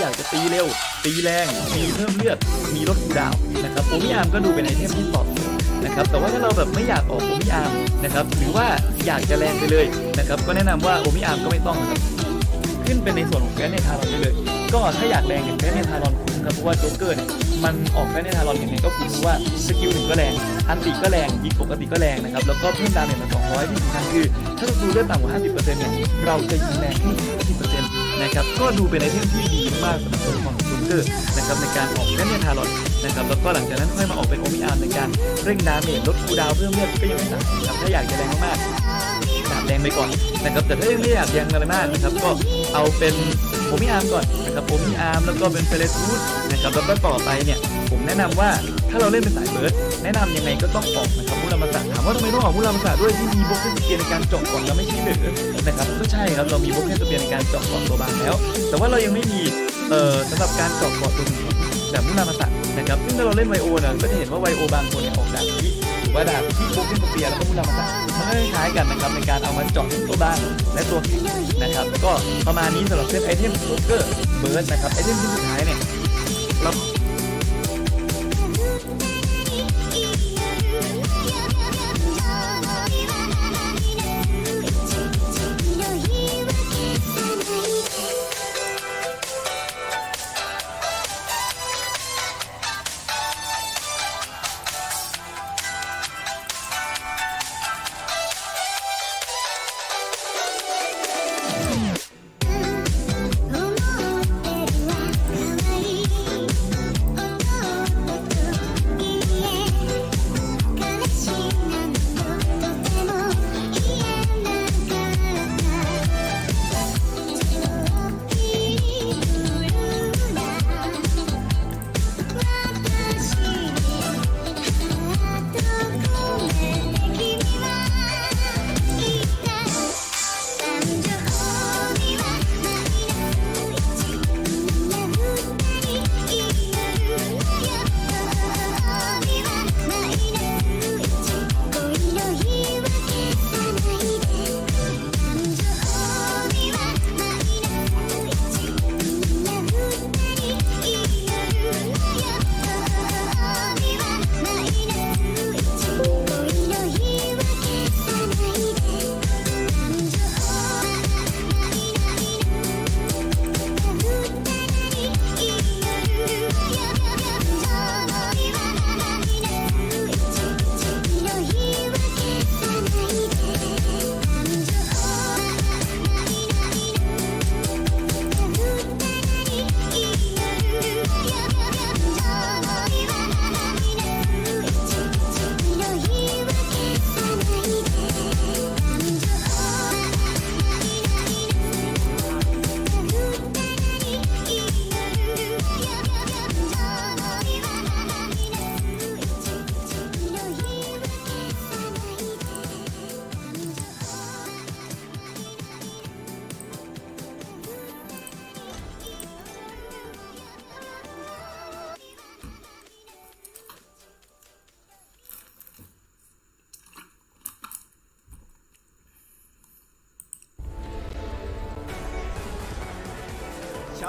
อยากจะตีเร็ว ตีแรง มีเพิ่มเลือด มีลดดาวนะครับโอมิอาร์มก็ดูเป็นไอเทมที่ตอบโจทย์นะครับแต่ว่าถ้าเราแบบไม่อยากออกโอมิอาร์มนะครับหรือว่าอยากจะแรงไปเลยนะครับก็แนะนำว่าโอมิอาร์มก็ไม่ต้องนะครับขึ้นเป็นในส่วนของแฟนในทารอนได้เลย ก็ถ้าอยากแรงเนี่ยแฟนในทารอนคุ้มครับเพราะว่าโจ๊กเกอร์เนี่ยมันออกแฟนในทารอนยังไงก็คุ้มเพราะว่าสกิลหนึ่งก็แรง อันติก็แรงยิงปกติก็แรงนะครับแล้วก็เพิ่มดาเมจมา200ที่สำคัญคือ ถ้าเราดูเลือดต่ำกว่า 50%เนี่ยเราจะยิงแรงขึ้น50% นะครับก็ดูเป็นไอเทมที่ดีมากสำหรับตัวของจ๊กเกอร์นะครับในการออกแฟนในทารอนนะครับแล้วก็หลังจากนั้นค่อยมาออกเป็นโอมิอาร์มในการเร่งดาเมจลดคูดาวเพิ่มเลือดก็ยังไม่ต่างนะครับถ้าอยากจะแรงมากๆดาบแดงไปก่อนนะครับแต่ถ้าไม่อยากแดงอะไรมากนะครับก็เอาเป็นโอมิอาร์มก่อนนะครับโอมิอาร์มแล้วก็เป็นเฟรทูดนะครับแล้วก็ต่อไปเนี่ยผมแนะนำว่า ถ้าเราเล่นเป็นสายเบิร์ดแนะนำยังไงก็ต้องออกนะครับมุรามาสะถามว่าทำไมต้องออกมุรามาสะด้วยที่มีบล็อกเกนสเปียร์ในการเจาะก่อนแล้วไม่ใช่เหรือนะครับก็ใช่ครับเรามีบล็อกเกนสเปียร์ในการเจาะก่อนตัวบางแล้ว แต่ว่าเรายังไม่มีเอ่อสำหรับการเจาะก่อนตัวนี้แบบมุรามาสะนะครับซึ่งถ้าเราเล่นไวโอนี่ยก็จะเห็นว่าไวโอบางคนเนี่ยออกดาบที่หรือว่าดาบที่โบกินสเปียร์แล้วก็มุรามาสะมันก็คล้ายกันนะครับในการเอามาเจาะทั้งตัวบ้านและตัวแข็งนะครับก็ประมาณนี้สำหรับเซตไอเทมโบเกอร์เบิร์ดนะครับไอเทมที่สุดท้ายเนี่ย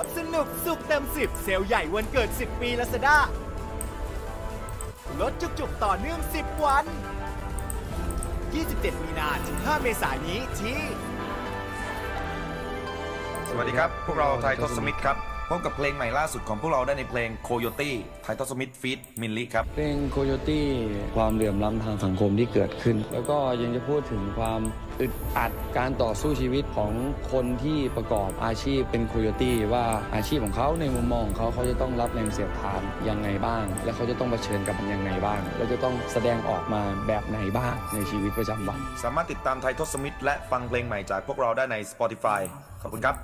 ช็อปสนุกสุขเต็ม 10 เซลล์ใหญ่วันเกิด 10 ปีลาซาด้าลดจุกๆต่อเนื่อง 10 วัน 27 มีนาถึง 5 เมษายนนี้ที่ สวัสดีครับ พวกเราไททอสมิธครับ พบกับเพลงใหม่ล่าสุดของพวกเราได้ในเพลง Coyote ไททอสมิธฟีดมินลิครับ เพลงโคโยตี้ความเหลื่อมล้ำทางสังคมที่เกิดขึ้น แล้วก็ยังจะพูดถึงความ อึดอัดการต่อสู้ชีวิตของคนที่ประกอบอาชีพเป็นคุยตี้ว่าอาชีพของเขาในมุมมองของเขาเขาจะต้องรับแรงเสียดทานยังไงบ้าง และเขาจะต้องเผชิญกับมันยังไงบ้าง และจะต้องแสดงออกมาแบบไหนบ้างในชีวิตประจำวัน สามารถติดตามไททอสมิธและฟังเพลงใหม่จากพวกเราได้ใน Spotify ขอบคุณครับ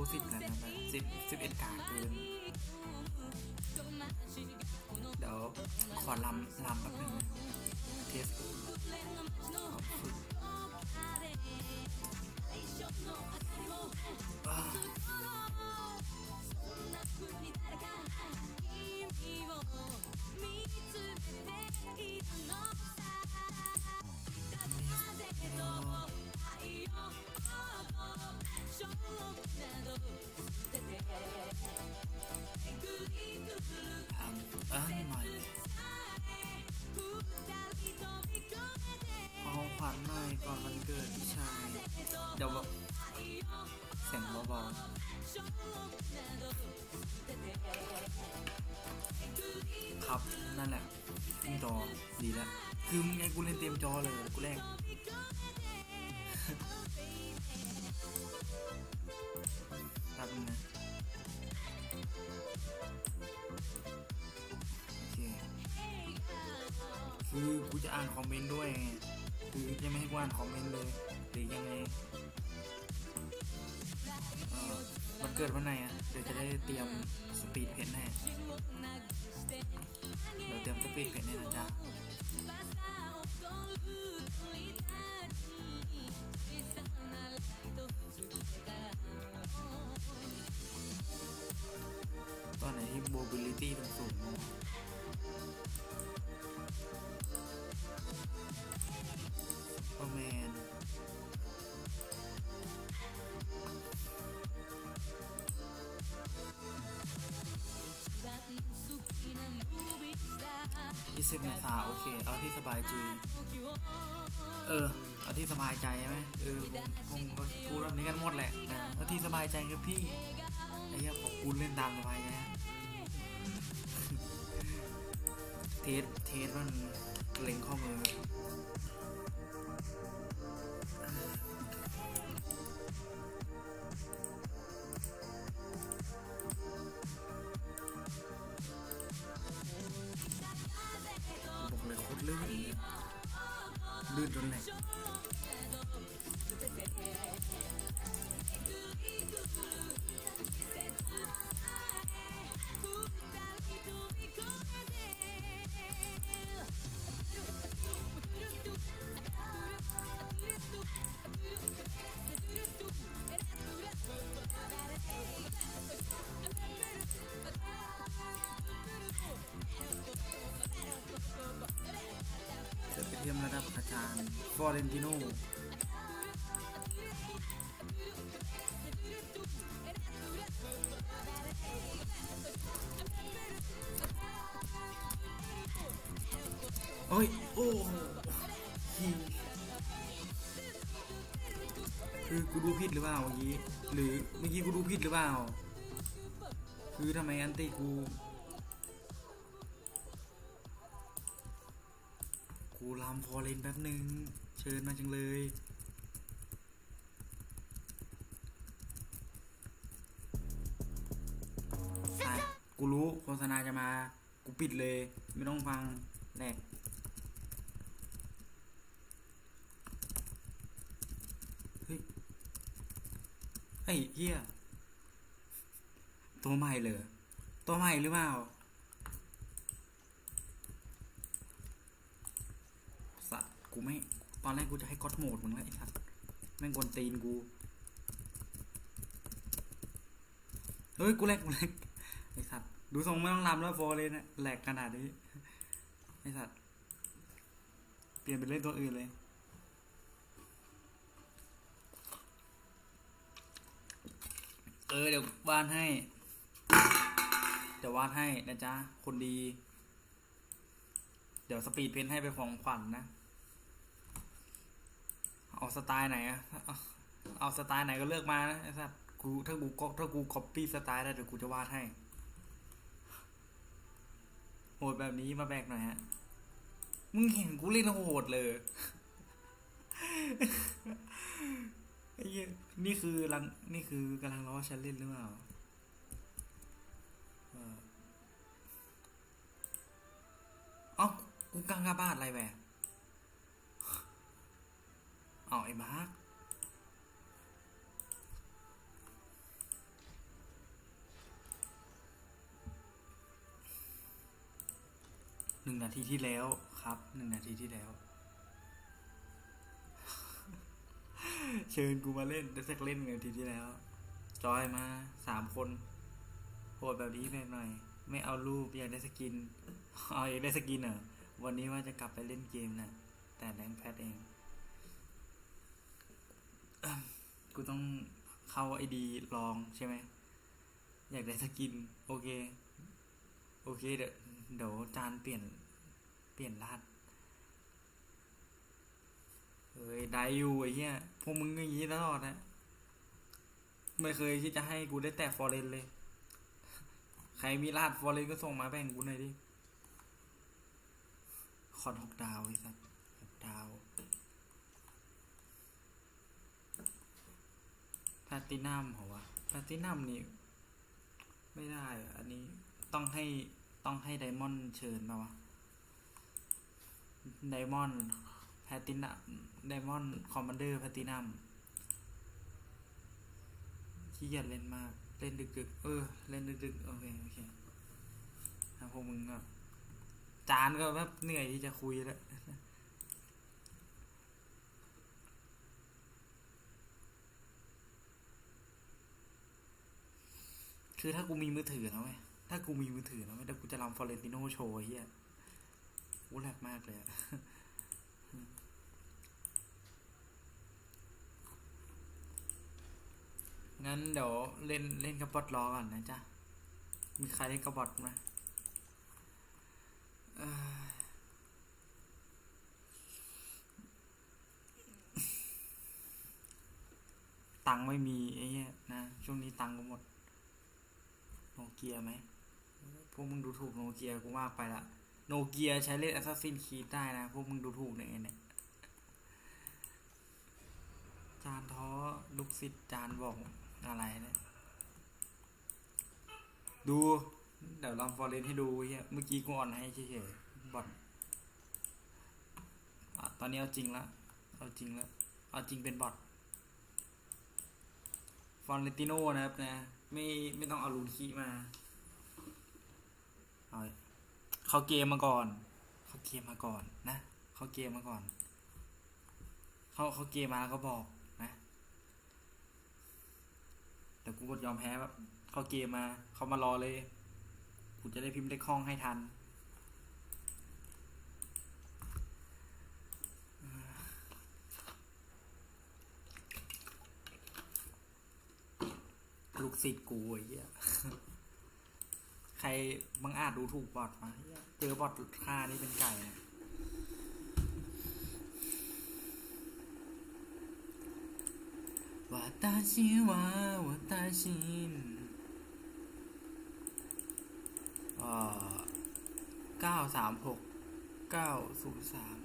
กลับมาวินโดว์สิบแล้วนะสิบสิบเอ็ดกาเกิน เดี๋ยวขอลำลำ กูจะอ่านคอมเมนต์ด้วยไงคือยังไม่ให้กูอ่านคอมเมนต์เลยหรือยังไงมันเกิดวันไหนอะเดี๋ยวจะได้เตรียมสปีดเพนให้เดี๋ยวเตรียมสปีดเพนให้นะจ๊ะตอนไหนที่ mobility มันสูงมาก เคเอาที่สบายใจเออ เอาที่สบายใจใช่ไหมเออคงคงพูดแบบนี้กันหมดแหละนะเอาที่สบายใจครับพี่ไอ้เหี้ยขอบคุณเล่นตามสบายใจนะเทสเทสมันเล็งข้อมือ จารย์ฟอเรนติโนโอ้ย โอ้คือกูดูผิดหรือเปล่าเมื่อกี้ หรือเมื่อกี้กูดูผิดหรือเปล่า คือทำไมอันตีกู กูรำพอเลนแป๊บหนึ่งเชิญมาจังเลยกูรู้โฆษณาจะมา กูปิดเลย ไม่ต้องฟังแหลกเฮ้ยไอ้เหี้ยตัวใหม่เลยตัวใหม่หรือเปล่า สัตว์ กูไม่ ตอนแรกกูจะให้ก็อดโหมดมึงแล้วไอ้สัตว์แม่งกวนตีนกู เฮ้ย กูแลกกูแลกไอ้สัตว์ดูทรงไม่ต้องรำแล้วโฟเลยนะแหลกขนาดนี้ ไอ้สัตว์เปลี่ยนเป็นเล่นตัวอื่นเลย เออ เดี๋ยววาดให้ เดี๋ยววาดให้นะจ๊ะ คนดี เดี๋ยวสปีดเพนให้เป็นของขวัญนนะ เอาสไตล์ไหนอะเอาสไตล์ไหนก็เลือกมานะไอ้สัสกูถ้ากูก็ถ้ากูคอปปี้สไตล์ได้เดี๋ยวกูจะวาดให้โหดแบบนี้มาแบกหน่อยฮะ มึงเห็นกูเล่นโหดเลยไอ้เี้ยนี่คือรังนี่คือกำลังล้อฉันเล่นหรือเปล่าเอ้ากูกลางกาบาอะไรแหวะ เอาไอ้มาร์คหนึ่งนาทีที่แล้วครับหนึ่งนาทีที่แล้ว เชิญกูมาเล่นได้สักเล่นหนึ่งนาทีที่แล้ว จอยมาสามคนโหดแบบนี้ไปหน่อยไม่เอารูปอยากได้สกิน เอาอยากได้สกินเหรอวันนี้ว่าจะกลับไปเล่นเกมนะแต่แรงแพทเอง กูต้องเข้าไอดีลองใช่ไหม อยากได้สกิน โอเค โอเค เดี๋ยวเดี๋ยวจานเปลี่ยน เปลี่ยนรหัสเฮ้ยได้อยู่ไอ้เหี้ยพวกมึงอย่างนี้ตลอดนะไม่เคยที่จะให้กูได้แตะฟอร์เรนเลย ใครมีรหัสฟอร์เรนก็ส่งมาแบ่งกูหน่อยดิ คอนหกดาวไอ้สัสหกดาว แพ ลตตินัมเหรอวะแพลตตินัมนี่ไม่ได้ อันนี้ต้องให้ต้องให้ไดมอนด์เชิญมาวะไดมอนด์แพตตินัมไดมอนด์คอมมานเดอร์แพลตตินัมขี้เกียจเล่นมาก เล่นดึกๆ เออ เล่นดึกๆ โอเค โอเคถ้าพวกมึงก็จานก็แบบเหนื่อยที่จะคุยแล้ว คือถ้ากูมีมือถือนะเว้ยถ้ากูมีมือถือนะเว้ยเดี๋ยวกูจะรำฟอเรนติโนโชว์เฮียกูแลกมากเลยอะงั้นเดี๋ยวเล่นเล่นกับบอทรอก่อนนะจ๊ะ มีใครเล่นกับบอทไหมตังไม่มีไอ้เหี้ยนะ ช่วงนี้ตังกูหมด เกียไหมพวกมึงดูถูกโนเกียกูมากไปละโนเกียใช้เล่น Assassin's Creed ได้นะ พวกมึงดูถูกเนี่ยเนี่ยจานท้อลูกศิษย์จานบอกอะไรเนี่ยดู เดี๋ยวลองฟอร์เรนให้ดูเฮียเมื่อกี้กูอ่อนให้เฉยๆบอทอะตอนนี้เอาจริงละเอาจริงละเอาจริงเป็นบอทฟอนเรนติโนนะครับนะ ไม่ไม่ต้องเอาลูนคีมาเอาเขาเกมมาก่อน เขาเกมมาก่อนนะ เขาเกมมาก่อน เขาเขาเกมมาแล้วก็บอกนะแต่กูกดยอมแพ้แบบเขาเกมมา เขามารอเลย กูจะได้พิมพ์ได้คล่องให้ทัน ลูกศิษย์กูไอ้เหี้ยใครบังอาจดูถูกบอทมาเจอบอทฆ่านี่เป็นไก่นะว่าตาชิวาว่าตาชินอ่าเก้าสามหกเก้าศูนย์สาม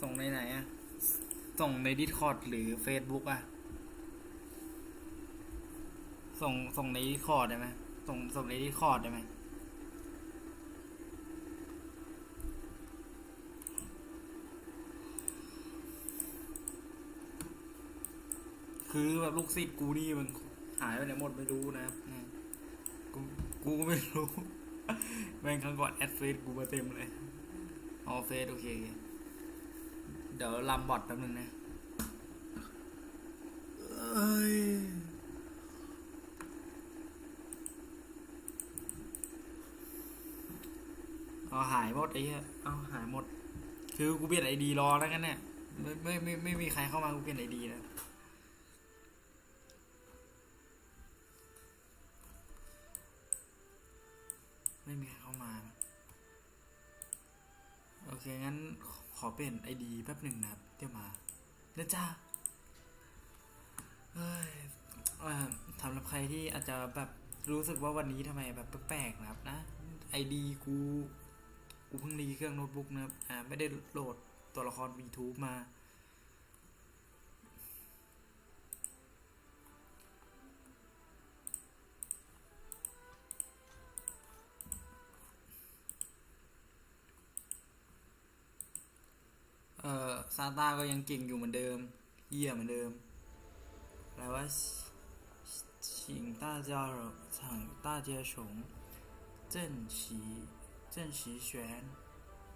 ส่งในไหนอะ ส่งใน Discord หรือ Facebook อะส่งส่งใน Discord ได้ไหมส่งส่งใน Discord ได้ไหมคือแบบลูกศิษย์กูนี่มันหายไปไหนหมดไม่รู้นะกูกูไม่รู้แม่งครั้งก่อนแอดเฟซกูมาเต็มเลยออเฟซโอเค เดี๋ยวลำบอทแป๊บนึงนะเอ้ยเอาหายหมดไอ้เหี้ยเอาหายหมด คือกูเปลี่ยนไอดีรอแล้วกันเนี่ยไม่ไม่ไม่ไม่มีใครเข้ามากูเปลี่ยนไอดีแล้วไม่มีใครเข้ามา โอเค งั้น ขอเปลี่ยนไอดีแป๊บหนึ่งนะครับเดี๋ยวมาเดี๋ยวจ้าเฮ้ยสำหรับใครที่อาจจะแบบรู้สึกว่าวันนี้ทำไมแบบแปลกๆนะครับนะไอดีกูกูเพิ่งรีเครื่องโน้ตบุ๊กนะครับอ่าไม่ได้โหลดตัวละคร VTube มา ซาต้าก็ยังเก่งอยู่เหมือนเดิมเยี่ยเหมือนเดิมอะไรวะ请大家场大街熊郑其郑其玄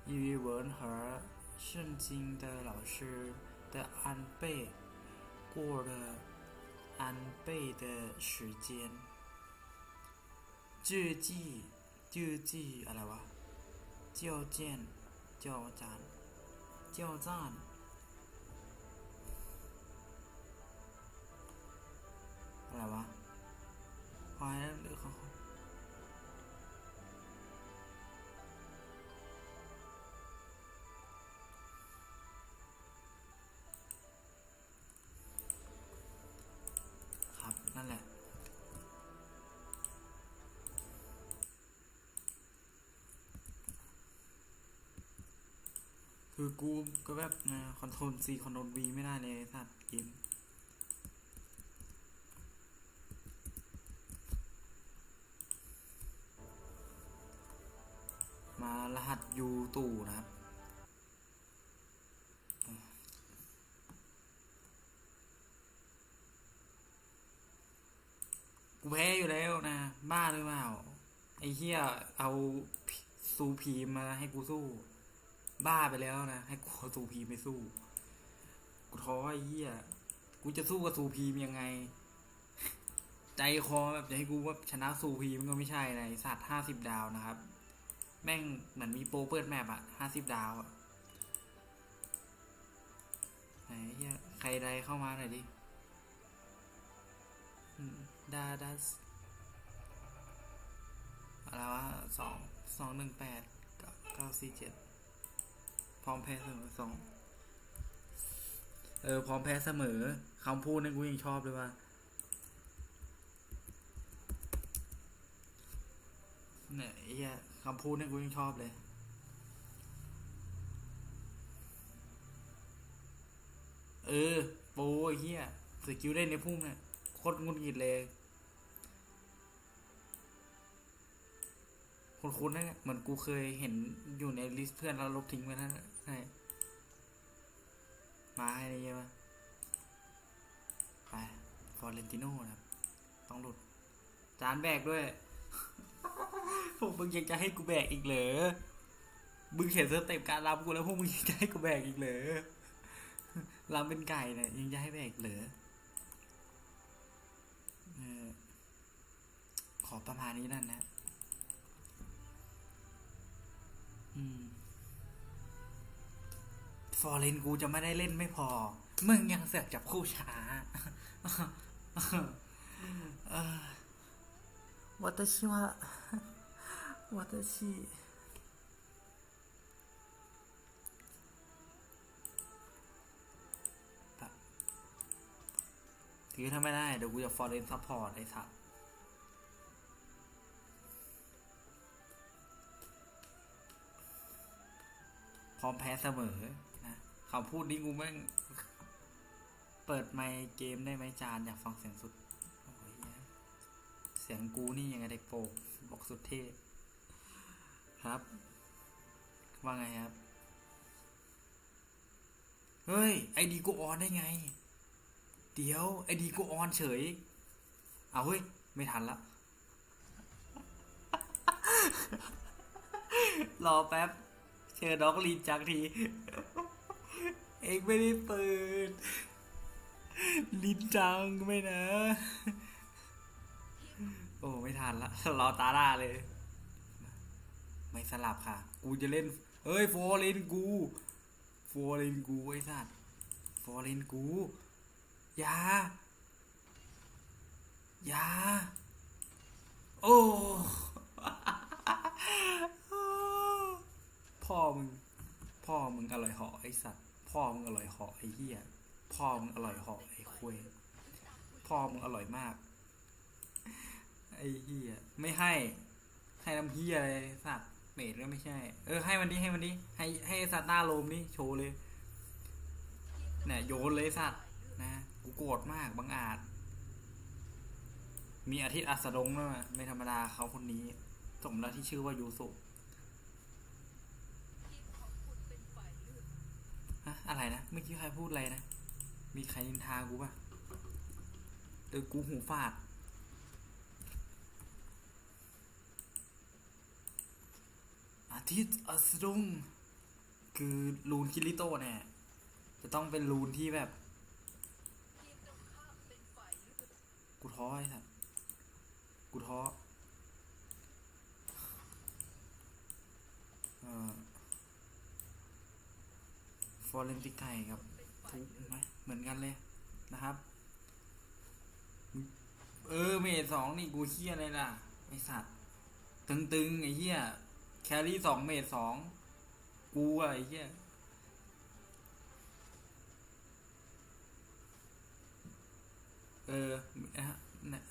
语文和圣经的老师的安倍过了安倍的时间日记日记อะไรวะ交战交战交 战อะไรวะพอแล้วหรือเขา คือกูก็แบบคอนโทรล C คอนโทรล V ไม่ได้เลยสัตว์เกมมารหัสยูตู่นะครับกูแพ้อยู่แล้วนะ บ้าหรือเปล่า ไอ้เหี้ยเอาซูพีมาให้กูสู้ บ้าไปแล้วนะ ให้กูเอาซูพีไมไปสู้ กูท้อไอ้เหี้ย กูจะสู้กับซูพีมยังไง ใจคอแบบจะให้กูว่าชนะซูพีมันก็ไม่ใช่นะไอ้สัตว์ห้าสิบดาวนะครับ แม่งเหมือนมีโปรเปิดแมปอะห้าสิบดาวอะไหนเหี้ยใครใดเข้ามาหน่อยดิดาดัสอะไรวะสองสองหนึ่งแปดก้าเก้าสี่เจ็ด พร้อมแพ้เสมอสองเออ พร้อมแพ้เสมอคำพูดนี่กูยังชอบเลยว่าเนี่ยไอ้เหี้ยคำพูดนี่กูยังชอบเลย เออ โปไอ้เหี้ยสกิลได้ในพุ่มเนี่ยโคตรงุนงิดเลย คุ้นๆนะเนี่ยเหมือนกูเคยเห็นอยู่ในลิสต์เพื่อนเราลบทิ้งไว้นั่นและใช่มาให้ได้เยอะไปฟอร์เรนติโน่นะครับ ต้องหลุด จานแบกด้วยพวกมึงยังจะให้กูแบกอีกเหรอ มึงเห็นสเต็ปการรับกูแล้วพวกมึงยังจะให้กูแบกอีกเหรอรำเป็นไก่เนี่ยยังจะให้แบกเหรอเออขอประมาณนี้นั่นนะ ฟอร์เรนกูจะไม่ได้เล่นไม่พอ มึงยังเสือกจับคู่ช้าวัตชิวะวัตชิถือถ้าไม่ได้ เดี๋ยวกูจะฟอร์เรนซัพพอร์ตไอ้สัตว์ ร้อมแพ้เสมอนะคำพูดนี้กูแม่งเปิดไมค์เกมได้ไหมจานอยากฟังเสียงสุดเหี้ยเสียงกูนี่ยังไงเด็กโปกบอกสุดเท่ครับ ว่าไงครับ เฮ้ย ไอดีกูออนได้ไง เดี๋ยวไอดีกูออนเฉย เอาเฮ้ย ไม่ทันละรอแป๊บ เชิญน้องลีนจักที เองไม่ได้เปิด ลินจังไม่นะ โอ้ไม่ทันละรอตาล่าเลย ไม่สลับค่ะ กูจะเล่นเฮ้ย โฟลินกู โฟลินกูไอ้สัตว์โฟลินกูอย่าอย่าโอ้ พ่อมึง พ่อมึงอร่อยหาะไอสัตว์ พ่อมึงอร่อยหาะไอเหี้ย พ่อมึงอร่อยหาะไอคุยพ่อมึงอร่อยมาก ไอเหี้ยไม่ให้ ให้น้ำเหี้ยอะไรสัตว์เมดก็ไม่ใช่ เออ ให้มันดิให้มันดิให้ให้ซาต้าโลมนี่โชว์เลยเนี่ยโยนเลยสัตว์นะกูโกรธมากบางอาจ มีอาทิตย์อัสดงด้วยไม่ธรรมดาเขาคนนี้ สมแล้วที่ชื่อว่ายูสุ ฮะอะไรนะ เมื่อกี้ใครพูดอะไรนะ มีใครนินทากูปะเออกูหูฝาด อาทิตย์อสดุงคือรูนคิริโตเนี่ย จะต้องเป็นรูนที่แบบ กูท้อไอ้สัสกูท้อ เอ่อ อร์เรนติกไก่กับทุกไหมเหมือนกันเลยนะครับ เออเมทสองนี่กูเฮี้ยอะไรล่ะ ไอสัตว์ ตึงๆ ไอ้เหี้ย แครี่สองเมทสองกูอะไอเหี้ยเออนะฮะ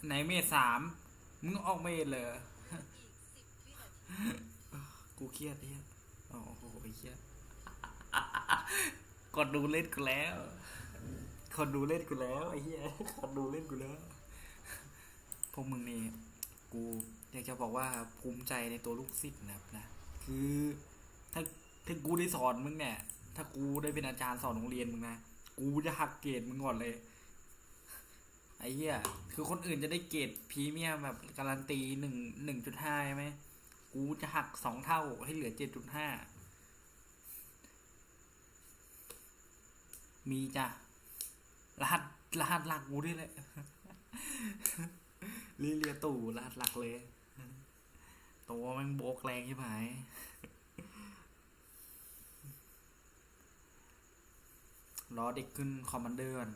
ไหนเมทสามมึงออกเมทเลยกูเครียดเหี้ยโอ้โหไอเหี้ย กดดูเล่นกูแล้วกดดูเล่นกูแล้วไอ้เหี้ยกดดูเล่นกูแล้วพวกมึงนี่กูอยากจะบอกว่าภูมิใจในตัวลูกศิษย์นะครับนะ คือถ้าถ้ากูได้สอนมึงเนี่ย ถ้ากูได้เป็นอาจารย์สอนโรงเรียนมึงนะกูจะหักเกรดมึงก่อนเลยไอ้เหี้ยคือคนอื่นจะได้เกรดพรีเมียมแบบการันตีหนึ่งหนึ่งจุดห้าใช่ไหมกูจะหักสองเท่าให้เหลือเจ็ดจุดห้า มีจ้ะรหัสรหัสหลักกูด้วยแหละลิเลียตู่รหัสหลักเลย ตัวมันโบกแรงใช่ไหมรอเด็กขึ้นคอมมานเดอร์ก่อน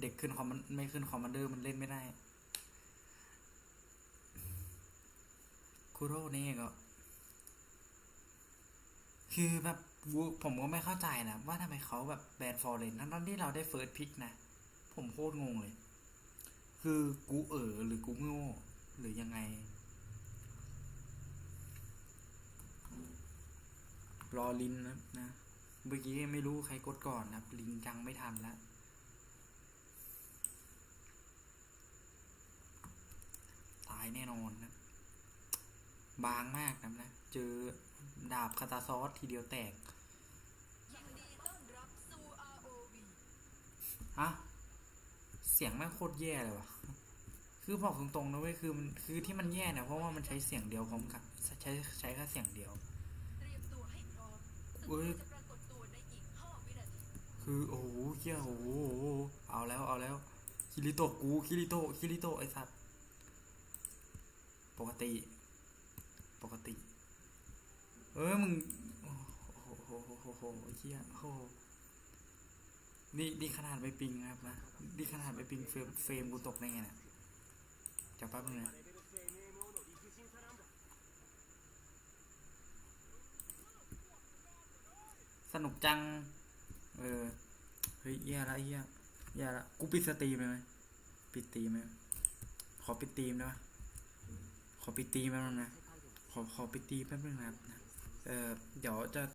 เด็กขึ้นคอมมันไม่ขึ้นคอมมานเดอร์มันเล่นไม่ได้ คุโร่นี่ก็ คือแบบ ผมก็ไม่เข้าใจนะ ว่าทำไมเขาแบบแบนฟอร์เรนทั้งที่เราได้เฟิร์สพิกนะ ผมโคตรงงเลย คือกูเออหรือกูโง่หรือยังไง รอลินนะนะเมื่อกี้ไม่รู้ใครกดก่อนนะครับลินจังไม่ทันแล้วตายแน่นอนนะ บางมากนะนะ เจอดาบคาตาซอสทีเดียวแตก ฮะเสียงแม่งโคตรแย่เลยวะคือบอกตรงๆนะเว้ยคือมันคือที่มันแย่เนี่ยเพราะว่ามันใช้เสียงเดียวพร้อมกันใช้ใช้แค่เสียงเดียวเอ้ยคือโอ้โหเฮียโอ้โหเอาแล้วเอาแล้วคิริโตะกูคิริโตะคิริโตะไอสัตว์ปกติ ปกติ เอ้ยมึงโอ้โหโหโหโหโหเฮียโอ้โห นี่นี่ขนาดไม่ปิงนะครับนะนี่ขนาดไม่ปิงเฟรมเฟรมกูตกได้ไงนะจับแป๊บนึงนะสนุกจัง เออ เฮ้ยแย่ละแย่แย่ละกูปิดสตรีมเลยไหมปิดตีมไหมขอปิดตีมได้ไหมขอปิดตีมแป๊บนึงนะ ขอขอปิดตีมแป๊บนึงนะครับนะ เออเดี๋ยวจะ